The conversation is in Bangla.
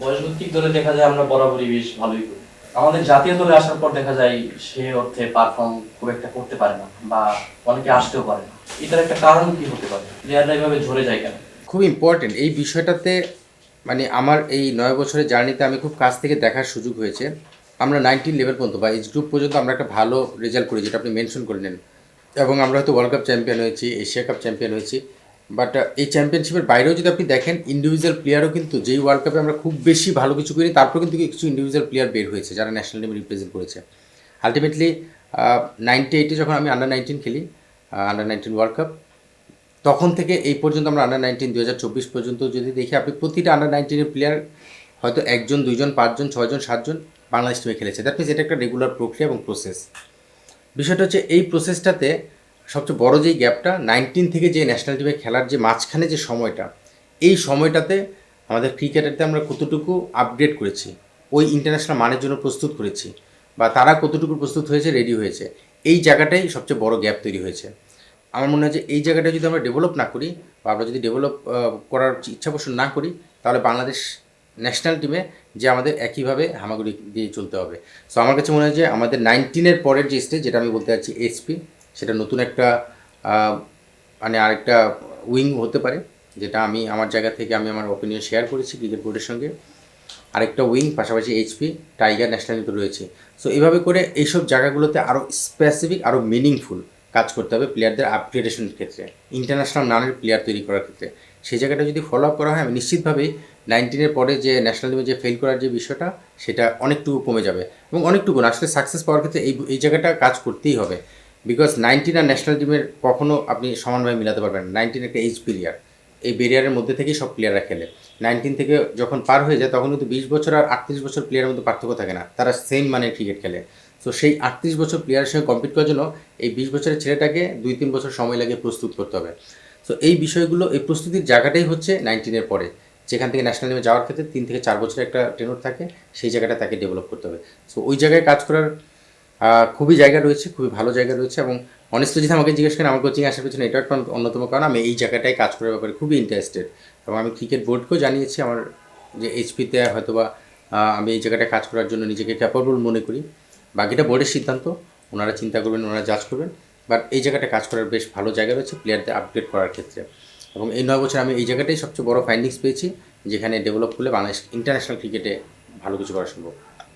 বয়সভিত্তিক দলে দেখা যায় আমরা বরাবরই বেশ ভালোই করি। আমাদের জাতীয় দলে আসার পর দেখা যায় সে অর্থে পারফর্ম খুব একটা করতে পারে না বা অনেকে আসতেও পারে না। এটার একটা কারণ কি হতে পারে? প্লেয়াররা এইভাবে ঝরে যায় কেন? খুব ইম্পর্টেন্ট এই বিষয়টাতে মানে আমার এই নয় বছরের জার্নিতে আমি খুব কাছ থেকে দেখার সুযোগ হয়েছে। আমরা নাইনটিন লেভেল পর্যন্ত বা এজ গ্রুপ পর্যন্ত আমরা একটা ভালো রেজাল্ট করি যেটা আপনি মেনশন করে নেন এবং আমরা হয়তো ওয়ার্ল্ড কাপ চ্যাম্পিয়ন হয়েছি এশিয়া কাপ চ্যাম্পিয়ন হয়েছি। বাট এই চ্যাম্পিয়নশিপের বাইরেও যদি আপনি দেখেন ইন্ডিভিজুয়াল প্লেয়ারও কিন্তু যেই ওয়ার্ল্ড কাপে আমরা খুব বেশি ভালো কিছু করি তারপর কিন্তু কিছু ইন্ডিভিজুয়াল প্লেয়ার বের হয়েছে যারা ন্যাশনাল টিমে রিপ্রেজেন্ট করেছে। আলটিমেটলি নাইনটি এইটে যখন আমি আন্ডার নাইনটিন খেলি আন্ডার নাইনটিন ওয়ার্ল্ড কাপ তখন থেকে এই পর্যন্ত আমরা আন্ডার নাইনটিন দু হাজার চব্বিশ পর্যন্ত যদি দেখি, আপনি প্রতিটা আন্ডার নাইনটিনের প্লেয়ার হয়তো একজন, দুইজন, পাঁচজন, ছয়জন, সাতজন বাংলাদেশ টিমে খেলেছে। দ্যাট মিনস এটা একটা রেগুলার প্রক্রিয়া এবং প্রসেস বিষয়টা হচ্ছে, এই প্রসেসটাতে সবচেয়ে বড় যেই গ্যাপটা নাইনটিন থেকে যে ন্যাশনাল টিমে খেলার যে মাঝখানে যে সময়টা, এই সময়টাতে আমাদের ক্রিকেটারতে আমরা কতটুকু আপগ্রেড করেছি, ওই ইন্টারন্যাশনাল মানের জন্য প্রস্তুত করেছি, বা তারা কতটুকু প্রস্তুত হয়েছে রেডি হয়েছে, এই জায়গাটাই সবচেয়ে বড় গ্যাপ তৈরি হয়েছে। আমার মনে হয় যে এই জায়গাটা যদি আমরা ডেভেলপ না করি, বা আমরা যদি ডেভেলপ করার ইচ্ছা পোষণ না করি, তাহলে বাংলাদেশ ন্যাশনাল টিমে যে আমাদের একইভাবে হামাগুড়ি দিয়ে চলতে হবে। সো আমার কাছে মনে হয় যে আমাদের নাইনটিনের পরের যে স্টেজ যেটা আমি বলতে চাচ্ছি এইচপি সেটা নতুন একটা মানে আরেকটা উইং হতে পারে, যেটা আমি আমার জায়গা থেকে আমি আমার ওপিনিয়ন শেয়ার করেছি ক্রিকেট বোর্ডের সঙ্গে। আরেকটা উইং, পাশাপাশি এইচপি টাইগার ন্যাশনাল তো রয়েছে। সো এভাবে করে এইসব জায়গাগুলোতে আরও স্পেসিফিক আরও মিনিংফুল কাজ করতে হবে প্লেয়ারদের আপগ্রেডেশনের ক্ষেত্রে ইন্টারন্যাশনাল মানের প্লেয়ার তৈরি করার ক্ষেত্রে। সেই জায়গাটা যদি ফলো আপ করা হয়, আমি নিশ্চিতভাবেই নাইনটিনের পরে যে ন্যাশনাল টিমে যে ফেল করার যে বিষয়টা, সেটা অনেকটুকু কমে যাবে। এবং অনেকটুকু আসলে সাকসেস পাওয়ার ক্ষেত্রে এই এই জায়গাটা কাজ করতেই হবে। বিকজ নাইনটিন আর ন্যাশনাল টিমের কখনো আপনি সমানভাবে মিলাতে পারবেন নাইনটিন একটা এইজ প্লেয়ার এই ব্যারিয়ারের মধ্যে থেকেই সব প্লেয়াররা খেলে। নাইনটিন থেকে যখন পার হয়ে যায়, তখন কিন্তু বিশ বছর আর আটত্রিশ বছর প্লেয়ারের মধ্যে পার্থক্য থাকে না। তারা সেম মানের ক্রিকেট খেলে। তো সেই আটত্রিশ বছর প্লেয়ারের সঙ্গে কম্পিট করার জন্য এই বিশ বছরের ছেলেটাকে দুই তিন বছর সময় লাগে প্রস্তুত করতে হবে। তো এই বিষয়গুলো, এই প্রস্তুতির জায়গাটাই হচ্ছে নাইনটিনের পরে। যেখান থেকে ন্যাশনাল টিমে যাওয়ার ক্ষেত্রে তিন থেকে চার বছরের একটা টেনর থাকে, সেই জায়গাটা তাকে ডেভেলপ করতে হবে। সো ওই জায়গায় কাজ করার খুবই জায়গা রয়েছে খুবই ভালো জায়গা রয়েছে এবং অনেস্টলি যদি আমাকে জিজ্ঞেস করেন আমার কোচিং আসার পিছনে এটা একটা অন্যতম কারণ আমি এই জায়গাটায় কাজ করার ব্যাপারে খুবই ইন্টারেস্টেড এবং আমি ক্রিকেট বোর্ডকেও জানিয়েছি আমার যে এইচপিতে হয়তোবা আহ, আমি এই জায়গাটায় কাজ করার জন্য নিজেকে ক্যাপাবল মনে করি। বাকিটা বোর্ডের সিদ্ধান্ত ওনারা চিন্তা করবেন ওনারা জাজ করবেন বাট এই জায়গাটা কাজ করার বেশ ভালো জায়গা রয়েছে প্লেয়ারদের আপগ্রেড করার ক্ষেত্রে। এবং এই নয় বছর আমি এই জায়গাটাই সবচেয়ে বড় ফাইন্ডিংস পেয়েছি যেখানে ডেভেলপ করলে বাংলাদেশ ইন্টারন্যাশনাল ক্রিকেটে ভালো কিছু করা সম্ভব।